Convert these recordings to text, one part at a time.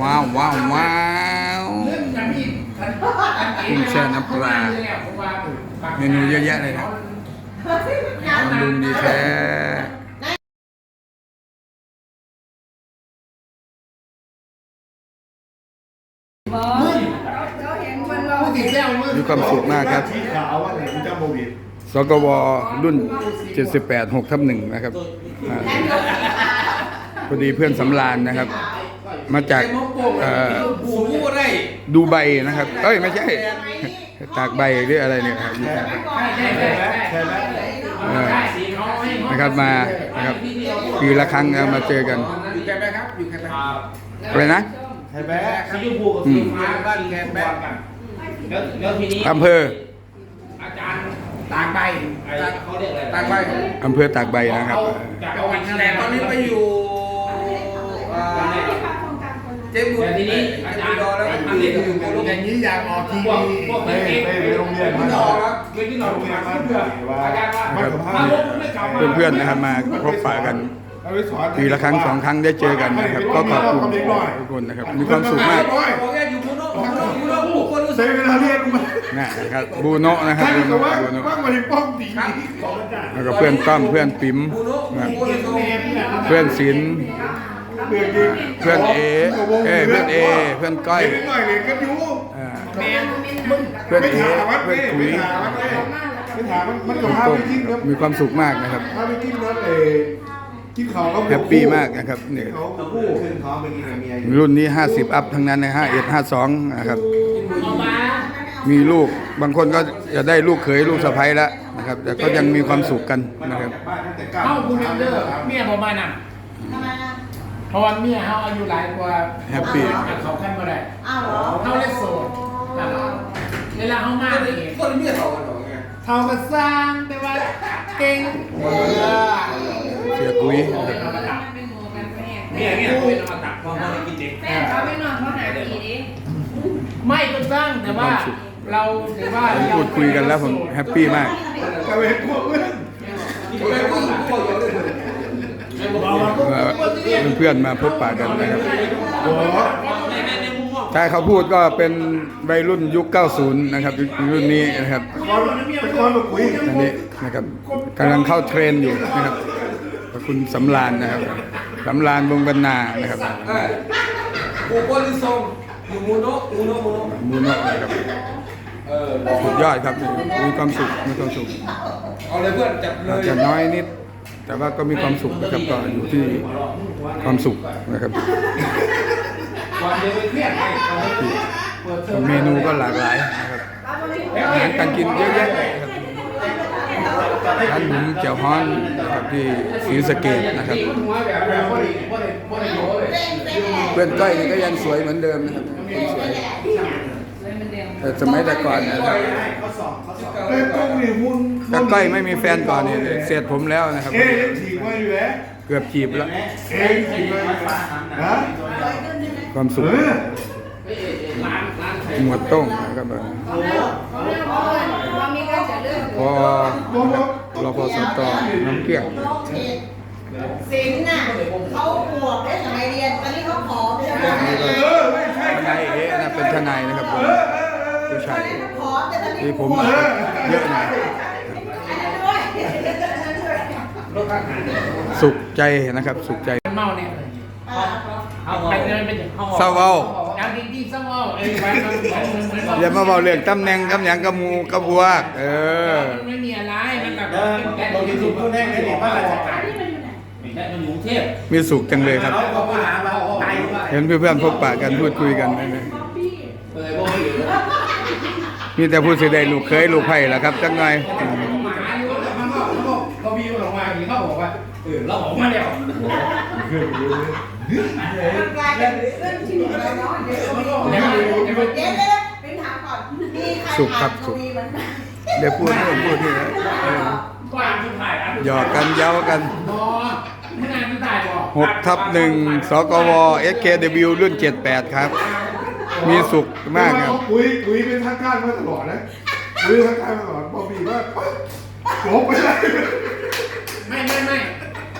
ว้าวว้าวว้าวกุ้งแช่น้ำปลาเมนูเยอะแยะเลยนะบำรุงดีแท้มีความสุขมากครับที่ขาวว่าไหนคุณเจ้าโควิดสกวรุ่น 78 6ทับหนึ่งนะครับอ่าพอดีเพื่อนสำราญนะครับ มาจากเอ่อหูก็ได้ดูไบนะครับ เอ้ยไม่ใช่ตากใบหรืออะไรเนี่ยครับอยู่นะครับใช่ไหมเออนะครับมานะครับปีละครั้งเอามาเจอกันอยู่แกแบกครับ อยู่แกแบกอะไรนะใช่ไหมสีชมพูกับสีฟ้าบ้านแกแบกกันแล้วแล้วทีนี้อำเภออาจารย์ตากใบเขาเรียกอะไรตากใบอำเภอตากใบนะครับจากจังหวัดแต่ตอนนี้ไปอยู่เจ๊บุญทีนี้อาจารย์รอแล้วอันนี้อยู่โคโลอย่างนี้อยากออกทีพวกวีพวกไปเด็กไปไปโรงเรียนมัมานอต่ออกครับเมื่อกี้เรามาเพื่ออาจารย์ว่ามันกับถ้าภาพลบไม่กลับมาเพื่อนๆนะครับมาพบปะกันเอาไปสอนปีละครั้งสองครั้งได้เจอกันนะครับ ก็ขอบคุณทุกคนนะครับ มีความสุขมากบอกแกอยู่โคโลโคโลโคโลผู้คนรู้ใช้สึกเวลาเรียนมานะครับบูโนะนะครับใช่บูแต่โนะว่าบูโนะว่ามาถึงป้องตีของอาจารย์แล้วก็เพื่อนต้อมเพื่อนปิ๋มผู้โน้นะครับผู้คนรู้สึกเพื่อนศิลป์ เพื่อนจริงเพื่อนเอเอ้ยเพื่อนเอ เพื่อนก้อยเด็กหน่อยเด็กก็อยู่อ่า แม่เพื่อนไม่เอถามวัดเพื่อนเม่คุไม่ยถามวัดเม่ไม่ถามมันมันกับพาต้ไปมกินครับมีความสุขมากนะครับพาไปกินครับเออกินเขาก็แฮปปี้มากนะครับเนี่ย เขาคู่ขึ้นท้องไปกินกับเมียรุ่นนี้ 50 อัพทั้งนั้นนะ51 52นะครับมีลูกบางคนก็จะได้ลูกเขยลูกสะใภ้แล้วนะครับ แต่ก็ยังมีความสุขกันนะครับเข้าคุณเดอร์เมียผมมาน่ะเพ ราะว่าเมียเขาอายุหลายกว่าแฮปปี้เขาขั้นมาได้อ้าวเหรอเขาเล่นโสดเวลาเขามาเนี่ยคนเมียเขากันหรอไงเขาก็สร้างแต่ว่าเก่งเสียกุ้ยเมียเนี่ยเป็นอมตะเพราะเขาได้กินเด็กแม่เขาไม่นอนเขาหาผีดิไม่ก็สร้างแต่ว่าเราถือว่าผมพูดคุยกันแล้วผมแฮปปี้มากก็ไปพวกเพื่อนไม่พูดพูด เยอะเลยว่าเพื่อนๆมาพบปะกันนะครับโอ้โหถ้าเขาพูดก็เป็นวัยรุ่นยุค 90 นะครับ รุ่นนี้นะครับตอนไปตอนมาคุยอันนี้นะครับกำลังเข้าเทรนด์อยู่นะครับขอบคุณสำรานนะครับสำรานวงบรรณานะครับกูคนที่ทรงอยู่มูโนะมูโนะมูโนะมูโนะนะครับเออสุดยอดครับมีความสุขมีความสุขเอาเลยเพื่อนจับเลอาจยจะน้อยนิด แต่ว่าก็มีความสุขนะครับก็อยู่ที่ความสุขนะครับวันเดียวไปเมนูก็หลากหลายนะครับอาหารการกินเยอะแยะนะครับร้านหมูเจียวฮ้อนนะครับที่ศรีสะเกดนะครับเลยเพื่อนก้อยนี่ก็ยังสวยเหมือนเดิมนะครับคนสวย แต่สมัยแต่ก่อนนะครับเอ้ยกล้องนี่หุ่นถ้าก้อยไม่มีแฟนก่อนนี่เสียดผมแล้วนะครับ เอ๊ะยังถีบมาอยู่แล้วเกือบจีบแล้ว เอ๊ะยังถีบมาอยู่ฮะความสุขเออร้านร้านไทยหมวดโต้งนะครับเขาเลิกเขาเลิกเพราะว่ามีการจะเลิกพอรอพอสตน้ำเกลี้ยงโรคเอดสินน่ะเขาบวกได้สมัยเรียนตอนนี้เขาผอมใช่ไหมนี่ก็เออไม่ใช่ทนายเอ๊ะนะเป็นทนายนะครับผม ผู้ตชาอยนนี้เขาผอมแต่ตอนนี้ที่ผมบวกเยอะหน่อย อันนั้นด้วยอันนั้นด้วยรถทหารสุขใจนะครับ สุขใจ เมาเนี่ยอ่าเอาไปเดินไปถึงห้องเศร้าเว้าอย่างจริงๆเศร้าเว้าเอ้ยไปมันเหมือนเหมือนอย่ามาบอกเรื่องตำแหน่งตำแหน่งกับหมูกับพวก เออ มันไม่มีอะไรมันแบบเราจะสูบคนแรกในหมู่บ้านราชการแค่มันอยู่กรุงเทพมีสุขจังเลยครับ เขาบอกว่าหามาตายเห็นเพื่อนๆพบปะกันพูดคุยกันนะเออโว้ย มีแต่พูดสิได้ลูกเคยลูกไผ่ละครับจังไงหมาอยู่แล้วมันก็เขาบอกเขามีมันออกมาอย่างนี้เขาบอกว่าเออเราออกมาแล้วมันกลายเป็นเรื่องที่เราเนาะเดี๋ยวเดี๋ยวเดี๋ยวเป็นถามก่อนมีใครสุขครับสุขมีมันเดี๋ยวพูดนู่นพูดนี่นะเออก็อ่านสุดท้ายอ่านหยอกกันเย้ากันบอไม่นานสุดท้ายบอ6ทับ1สกว SKW รุ่น 78 ครับ มีสุขมากครับปุ๋ยปุ๋ยเป็นทางการมาตลอดนะปุ๋ยทางการมาตลอดบอบีว่าจบไปเลย ไม่ไม่ไม่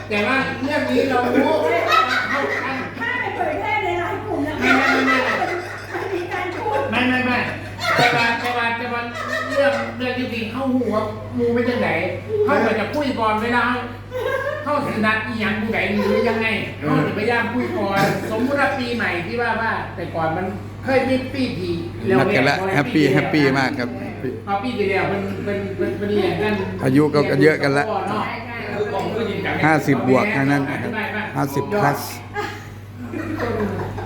แต่ว่าเรื่องนี้เรารู้เข้ใจถ้าปเผแพร่ในหลายกลุ่มนะคะไม่มีการพูดไม่ไม่ไม่แต่ว่าแต่ว่าแต่ว่าเรื่องเรื่องจริงๆเข้าหัวมูไม่จังไหนเข้าไปจะพุ้ยบอนเวลา เขาสินัดอีหยังผู้ใดหรือยังไงเขาจะพยายามคุยก่อนสมมติว่าปีใหม่ที่ว่าว่า แต่ก่อนมันเคยมีปีทีนัดกันแล้วแฮปปี้แฮปปี้มากครับ พอปีที่แล้วมันเป็นเป็นเป็นเรียนกันอายุก็เยอะกันแล้วคือกองก็ยิงกันห้าสิบบวกทั้งนั้นนะครับห้าสิบ plus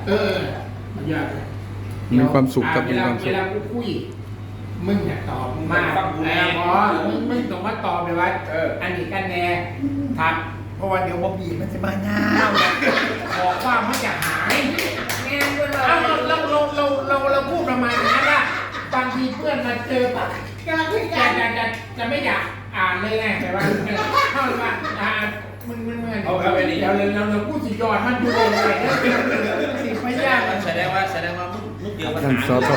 เอออยากมีความสุขครับมีเวลาความสุเวขลากูคุย มึงอยากตอบมากแต่พอมึงมึงต้องมาตอบเลยว่าอันนี้กันแน่ครับเพราะว่าเดี๋ยวบอบบี้มันจะมาเงาบอกว่ามันจะหายเอาเราเราเราเราเราเราพูดประมาณนั้นว่าบางทีเพื่อนมาเจอปะกำลังคุยจะกันจะจะจะไม่อยากอ่านเลยไงแต่ว่าเข้ามาอ่านมึงมึงมึงเดี๋ยวเราเราเราพูดสิยอดมันดูเลยสิพยายามแสดงว่าแสดงว่ามุกเดียวปัญท่านหาสพ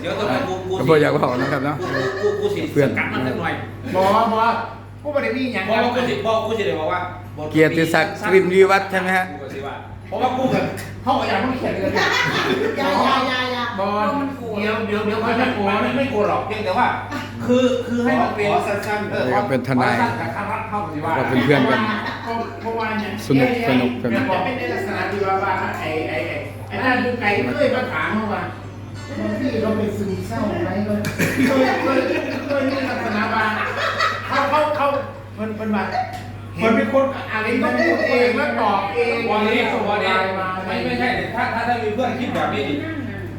เดี๋ยวต้องกูกูก็พออยากบอกนะครับเนาะกูกูสิเพื่อน กัดมันสักหน่อยบอบอผู้บริมีอย่างเพราะว่ากูสิบอกกูสิเลยบอกว่าเกียรติศักดิ์ริมรีวัฒน์ใช่ไหมฮะ กูก็สิว่าเพราะว่ากูกับเขาบอกอย่างต้องเขียนเลยยายายายาบอลเดี๋ยวเดี๋ยวเดี๋ยวเขาจะโกรธไม่โกรธหรอกเพียงแต่ว่า คือคือให้มันเป็นนี่ก็เป็นทนายเราเป็นเพื่อนกันสนุกสนุกสนุกจะเป็นในลักษณะที่ว่าว่าไอ้ไอ้ไอ้ ไอ้นั่นคือไก่เคยมาถามเขาว่าพี่เราเป็นซึมเศร้าไหมเลยเคยเคยเคยมีลักษณะว่าเขาเขาเขามันมันมามันเป็นคนอะไรต้องพูดเองแล้วตอบเองวันนี้ส่งวันไลนี้น์มาไม่ไม่ใช่ถ้าถ้าถ้ามีเพื่อนคิดแบบนี้ดิ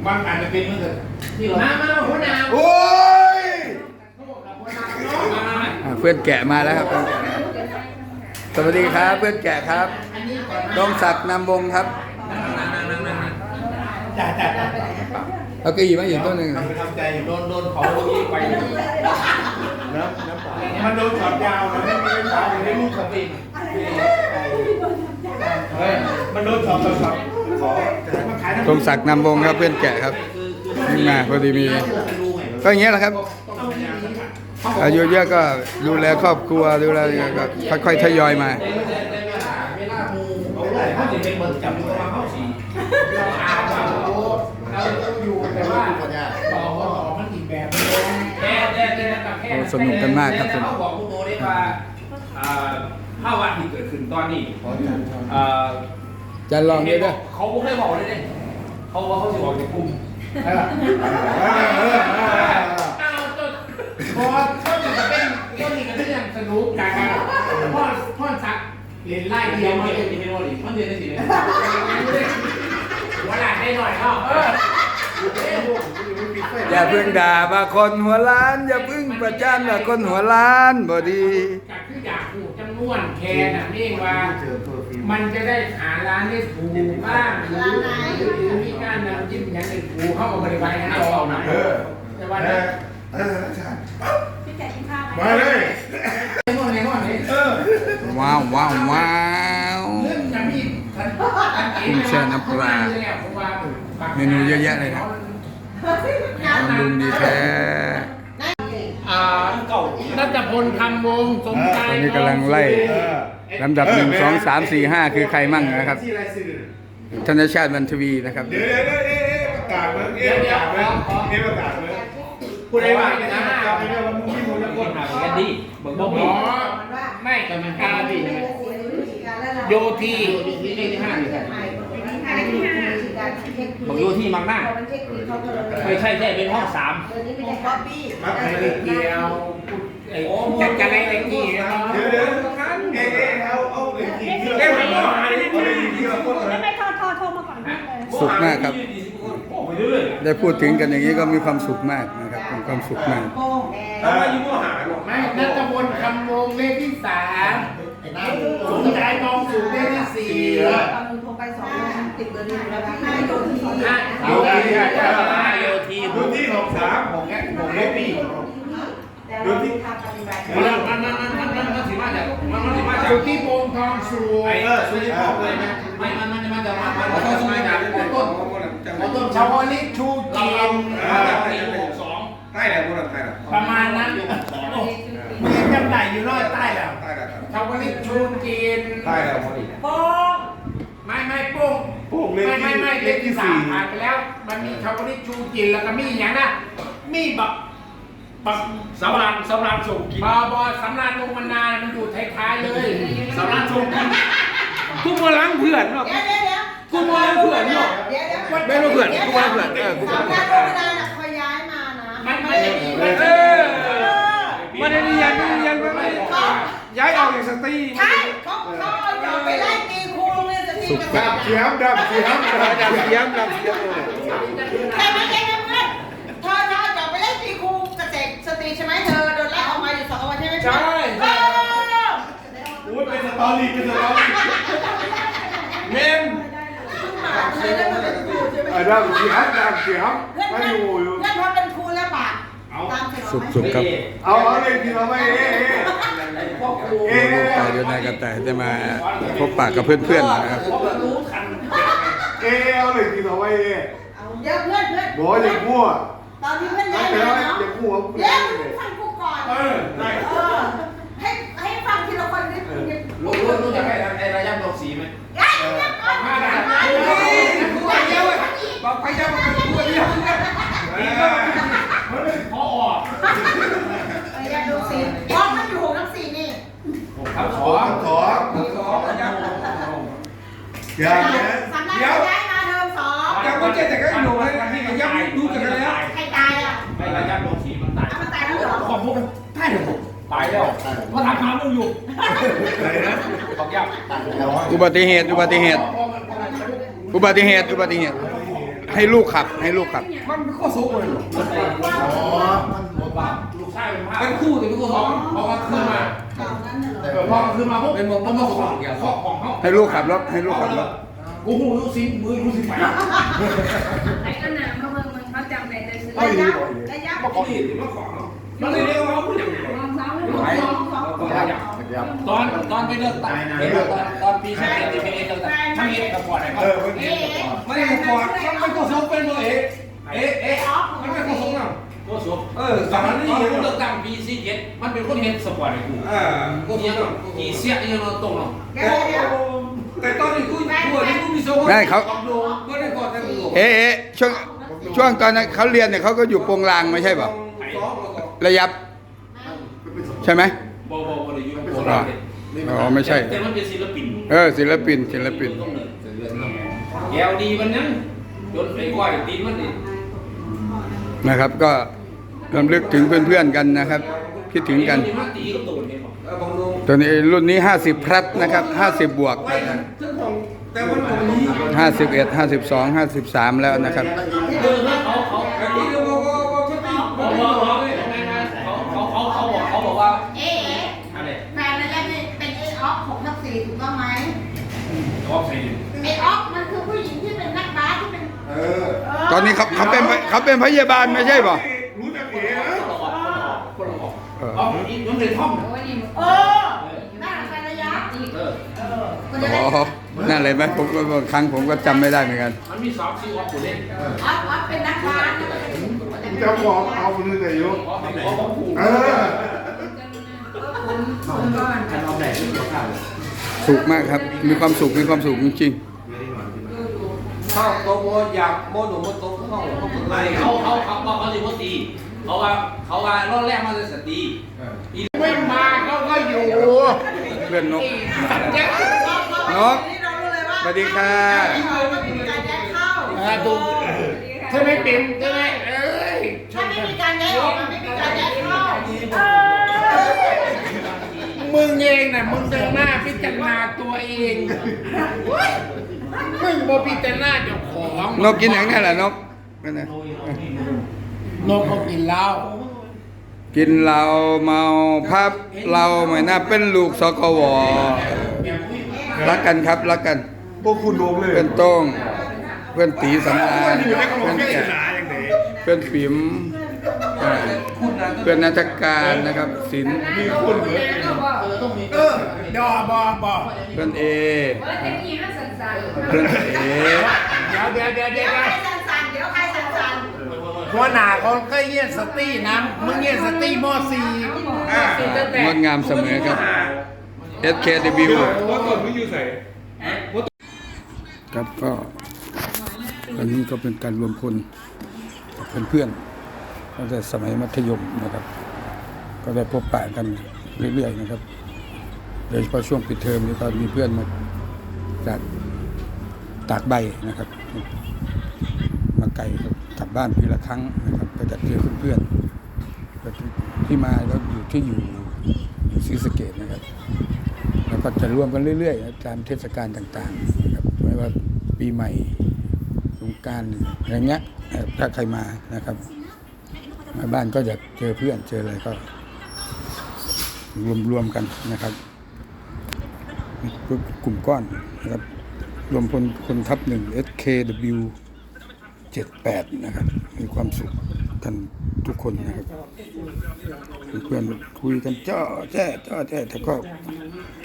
มันอาจจะเป็นเมื่อที่เรามามาหัวหน้าโอ้ยมามามาอ่าเพื่อนแกะมาแล้วครับสวัสดีครับ เพื่อนแกะครับอันนี้ก่อนดงศักดิ์นำวงศ์ครับ นั่งนั่งนั่งนั่งนั่ง จ่าจ่าจ่าเอาเกระอี่มาอีกต้นหนึ่งทำใจอยู่โดนโดนของพวกนี้ไปน้ำน้ำป่ามันโดนช็อตยาวนะไม่ไม่ไม่ตายอยู่ในลูกสติเฮ้ยมันโดนสอบสอบสอบขอมาขายดงศักดิ์นำวงครับเพื่อนแกะครับนี่มาพอดีมีก็อย่างเงี้ยแหละครับ อายุเยอะก็ดูแลครอบครัวดูแลก็ค่อยๆทยอยมา สนุกกันมากครับเขาบอกกูโตได้ว่าอ่าภาวะที่เกิดขึ้นตอนนี้อ่าจะลองด้วยด้วยเขาไม่เคยบอกเลยเนี่ยเขาว่าเขาจะบอกในกลุ่มเออเออเออเอาจนพอเขาจะเป็นก็มีกันเรื่องสนุกกันพ่อพ่อสักเรียนไล่เดียวมามันเลเรียยนที่เป็นวันนี้มันเรียนได้สิเนี่ยหัวหลานได้หน่อยเนาะเออ อย่าเพิ่งด่าว่าคนหัวล้าน อย่าเพิ่ง ประจานว่าคนหัวล้านบ่ดีจากที่อยากผูกจำนวนแค่น่ะนี่ว่า มันจะได้หาร้านได้ถูกบ้างหรือหรือมีการนำจิ้มอย่างได้ถูกเข้ากับบริบาลนั้นต่อนะเออแต่เอว่าอเนี่ยเอออาจารย์พี่แกกินข้าวไหมมาเลยในห้องในห้องนี้เออว้าวว้าวว้าวเรื่องจะมีกุ้งแช่น้ำปลาเมนูเยอะแยะเลยนะบำรุงดีแท้ อ่าเก่านัทพลคำวงสมชายตอนนี้กำลังไล่เออลำดับหนึ่งสองสามสี่ห้าคือใครมั่งนะครับที่ไรสื่อธนชาติบันทวีนะครับเดี๋ยวเดี๋ยวเดี๋ยวเดี๋ยวประกาศมั้งเดี๋ยวประกาศมั้งเดี๋ยวประกาศมั้งพูดได้ว่าอย่างนั้นกลับไปเรื่องว่ามึงไม่รู้แล้วคคนนหากันดีเบิกบ่อ๋มีอไม่แต่มันกาดิโยที นี่เลขที่ห้าอยู่บอกอยู่ที่มังหน้าไม่ใช่ใช่เป็นห้องสามบ๊อบบี้มาไปไม่เลได้ยเกี่ยวไอ้จักรอะไรไอ้กี่เนาะเดี๋ยวเดี๋ยวเอ๊ะเอ๊ะเอาเอาเหรียญกี่ที่เราเอาเหรียญกี่ที่เราพูดเลยไม่โทรโทรโทรมาก่อนเลยสุขมากครับไปเรื่อยได้พูดถึงกันอย่างนี้ก็มีความสุขมากนะครับมีความสุขมากโป้งๆแล้วมาอยู่ก็หาหรอกไม่นัทพลคำวงเลขที่สามสมชายกองสูงเลขที่สี่ ติดเบอร์หนึ่งแล้วห้าโดนที่ห้าโยทีห้าโยทีดูที่หกสามผมแค่ผมเลขปีแต่เราที่ทำปฏิบัติมันมันมันมันมันมันถือว่าจะมันมันถือว่าจะสุทธิพงษ์ทองสูงเออสุดที่บอกเลยนะไม่มันมันจะมาจากมันมันจะมาจากต้นต้นต้นชาวลิชูจีนเราจากปีหกสองใต้ไหนพวกเราใต้ไหนประมาณนั้นมันยังจำได้อยู่รอดใต้แล้วชาวลิชูจีนใต้ไหนพอดีโป้งไม่ไม่โป้ง พวกเลขไม่ที่ไม่ไม่เลเลขขที่ที่สาสี่มผ่านไปแล้ว มันมีชาวลิตชูจีนแล้วก็มีอย่างนะมีแบบปักสำรานสำรานส่งกินบอบอสำนักลงมันนานมันอยู่ท้ายๆเลยสำรานส่งกินกูมาล้างเพื่อนเนาะเดี๋ยวเดี๋ยวเดี๋ยวกูมาล้างเพื่อนเนาะเดี๋ยวเดี๋ยวไม่รู้เพื่อนกูว่าเพื่อนเออกูสาว่ามเพื่อนงานโรงงานอะคอยย้ายมานะมันไม่ได้มีเออไม่ได้เรียนไม่ได้เรียนไม่ได้ย้ายออกจากสตรีใช่เขาเขาเอาจอบไปไล่ตีครูโรงเรียน สตรีเกดับเสียมดับเสียมดับเสียมเสียมดับเสียมใช่ไหมใช่เพื่อนเธอเธอจอบไปไล่ตีครูเกษตรสตรีใช่ไหมเธอโดนไล่ออกมาอยู่สองวันใช่ไหมใช่ออโอ้ยเป็นสตอรี่เป็นสตอรี่เมมเลยแล้มันเป็นครูใช่ไหมเออดับเสียมดับเสียมเพื่อนไม่เพื่อนอยู่อยู่เพื่อนพอเป็นครูแล้วปะตามฉลองสุกสุกครับเอาเอาเลยกินเอาไม่เอ๊ะ พ่อครูเอ๊ะลูกตายด้วนายกระต่ายจะมาพบปะกับเพื่อนๆนะครับเพราะมันรู้ทันเอเอาเลยกินเอไม่เอเอาเดี๋ยวเพื่อนเพื่อนบอกอย่ามั่วตอนที่เพื่อนย้ายแต่มาว่าเนาะอย่ามั่วเดี๋ยวฟังกูก่อนเออได้เออให้ให้ฟังทีละคนนิดนึงรู้รู้รู้จักไอ้ไอ้ระยะดอกสีไหมไอ้เนี่ยก่อนมาได้มาเดี๋ยวบอกไปเจ้ามันเป็นตัวเดียวพอออก อยากดูสีบอกมันอยู่หกทั้งสี่นี่ ขับส ข อ อง ขอ สองระยะ อย่า เนี่ยสำนักย้ายมาเทอมสองยังไม่เจอแต่ก็อยู่เลยยังไม่ดูกันแล้ว ใครตายอะไม่ระยะลงสีมันตายเอามันตายแล้วเหรอขอบคุณใช่เลยตายแล้วเพราะถามหามึงอยู่อะไรนะบอกยับอุบัติเหตุอุบัติเหตุอุบัติเหตุอุบัติเหตุ ให้ลูกขับให้ลูกขับ มันไม่ข้อสูงเลยอ๋อมันหมดบาป ลูกชายเป็นภาพเป็นคู่แต่เป็นคู่สอง พอมาขึ้นมาเก่านั้นน่ะเหรอ เออพอขึ้นมาปุ๊บเป็นมองมันมาของเกี่ยวข้อของเขาให้ลูกขับรถให้ลูกขับรถ กูหูรู้สิมือรู้สิไปไอ้อันนั้นเขาเบิ่งมันเขาจำได้แต่ซื้อระยะระยะมาขอที่มาขอมันเลยเรียกว่าเขาผู้ใหญ่ลองซ้อมสองสองสองตอนตอนไปเลือกตั้งตอนตอนปีสิบเอ็ดที่เป็นเอกตั้งทั้งเอกกับปอดอะไรเออมันเอ๊ะไม่ได้ปอดมันเป็นข้อสูงเป็นเลยเอ๊ะเอ๊ะมันเป็นข้อสูงอะ ตัวสูบเออตอนนั้นนี่เลือกตั้งปีสี่เจ็ดมันเป็นคนเห็นสปอร์ตไอ้กูเออกูยังกี่เสียยังตรงหรอเดี๋ยวเดี๋ยวแต่ตอนนี้กูตัวนี้กูมีโซ่ก็ได้ก่อนแต่กูเอ๊ะเอ๊ะช่วงช่วงตอนนั้นเขาเรียนเนี่ยเขาก็อยู่โปรงลางไม่ใช่เปล่าระยับ ใช่ไหมบอบอบริยุทธ์อ๋อไม่ใช่แต่มันเป็นศิลปินเออศิลปินศิลปินแก้วดีมันนั้นจนไอ้ก้อยตีนมันนี่ นะครับ ก็รำลึกถึงเพื่อนๆกันนะครับ คิดถึงกันมาตีก็ตูนเนี่ยบอกบางลงตัวนี้รุ่นนี้ 50 พลัดนะครับ 50 บวกซึ่งของแต่มันตรงนี้51 52 53แล้วนะครับเออเขาเขาไอ้ที่เราบอกว่าชุดนี้บอกบอกบอกเขาเขาเขาเขาบอกเขาบอกว่าเอ๊ะอะไรแฟนระยะนี่เป็นเอออฟหกทับสี่ถูกต้องไหมออกใส่ดิเอออฟมันคือผู้หญิงที่เป็นนักบาสที่เป็น เออ ตอนนี้เขาเขาเป็นเขาเป็นพยาบาลไม่ใช่ป่ะรู้จักเอ๋นะคนละออกคนละออกคนละออกเออออกอีกมันเป็นท่อมโอ้ยนี่มันเออนั่นแหละแฟนระยะเออเออคนจะได้อ๋อนั่นเลยไหมผมก็บางครั้งผมก็จำไม่ได้เหมือนกัน มันมีสองซีออกคนเล่นออฟออฟเป็นนักบาสนะมันเป็นจะบอกเอาคนนึงแต่ยุออกเป็นออกของผูเออคุณคุณก่อนสุขมากครับ มีความสุข มีความสุขจริง ข้าวโตโมอยากโมหนุ่มโมโตข้าวเขาฝึกไล่เขาเขาเขาเขาเขาสิว่าตีเขาว่าเขาว่ารอบแรกมันจะสตีอีไม่มาเขาก็อยู่ๆเพื่อนนกเจ๊นกนี่เรารู้เลยว่าสวัสดีค่ะเขาไม่มีการย้ายเข้าดูถ้าไม่เป็นใช่ไหมเอ้ยถ้าไม่มีการย้ายออกมันไม่มีการย้ายเข้าเออมึงเองน่ะมึงเดินหน้าพิจารณาตัวเอง มึงบ่พิจารณาเจ้าของนกกินอย่างนี้แหละนกนั่นนะนกเขากินเหล้ากินเหล้าเมาพับเราไม่น่าเป็นลูกสกวรักกันครับรักกันพวกคุณลงเลยเพื่อนโต้งเพื่อนตีสำราญอยู่ในกระบอกเพื่อนแค่แกะหนาอย่างไหนเพื่อนปิ๋มอ่าเพื่อนนักการนะครับศิลป์มีคนเหมือนเออดอบอบอเพื่อนเอเออจะมีห้าสันสันเพื่อนเอเดี๋ยวเดี๋ยวเดี๋ยวเดี๋เดี๋ยยววใครสั่นๆเดี๋ยวใครสั่นหัวหน้าเขาก็เยี่ยนสตี้นะมึงเยี่ยนสตี้มอสีอ่างดงามเสมอครับ SKW ว่าตอนมึงอยู่ใส่ครับก็อันนี้ก็เป็นการรวมพลกับเพื่อนๆ ตั้งแต่สมัยมัธยมนะครับ ก็ได้พบปะกันเรื่อยๆนะครับ โดยเฉพาะช่วงปิดเทอมนี้ก็มีเพื่อนมาจากตากใบนะครับ มาไกลกลับบ้านปีละครั้งนะครับก็จะเจอเพื่อนๆที่มาก็อยู่ที่อยู่อยู่ศรีสเกดนะครับ แล้วก็จะรวมกันเรื่อยๆนะตามเทศกาลต่างๆนะครับไม่ว่าปีใหม่สงกรารอะไรเงี้ยถ้าใครมานะครับ มาบ้านก็จะเจอเพื่อนเจออะไรก็ รวมๆกันนะครับกลุ่มก้อนนะครับ รวมพลคนทัพหนึ่ง SKW 78 นะครับ มีความสุขกันทุกคนนะครับเพื่อนคุยกันจ้อแจ้จ้อแจ้แต่ก็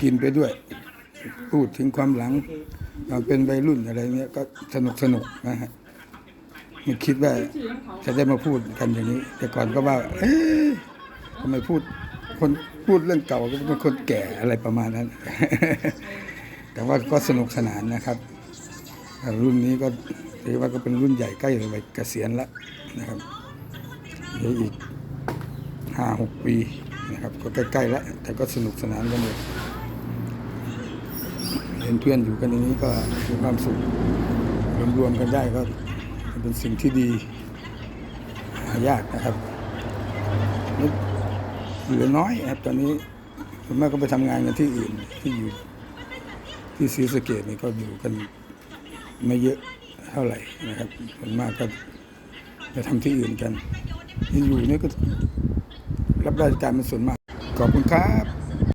กินไปด้วย พูดถึงความหลังเราเป็นวัยรุ่นอะไรเงี้ยก็สนุกสนุกนะฮะ คิดว่าจะได้มาพูดกันอย่างนี้ แต่ก่อนก็ว่า เอ๊ะทำไมพูด คนพูดเรื่องเก่าก็เป็นคนแก่อะไรประมาณนั้น แต่ว่าก็สนุกสนานนะครับ รุ่นนี้ก็ถือว่าก็เป็นรุ่นใหญ่ใกล้วัยเกษียณแล้วนะครับเดี๋ยวอีกห้าหกปีนะครับก็ใกล้ๆแล้วแต่ก็สนุกสนานกันเลยเห็นเพื่อนอยู่กันอย่างนี้ก็มีความสุขรวมๆกันได้ก็ เป็นสิ่งที่ดีหายากนะครับเหลือน้อยครับ ตอนนี้ส่วนมากก็ไปทำงานกันที่อื่นที่อยู่ที่ศรีสะเกดนี่ก็อยู่กันไม่เยอะเท่าไหร่นะครับส่วนมากก็ไปทำที่อื่นกันที่อยู่นี่ก็รับราชการเป็นส่วนมากขอบคุณครับ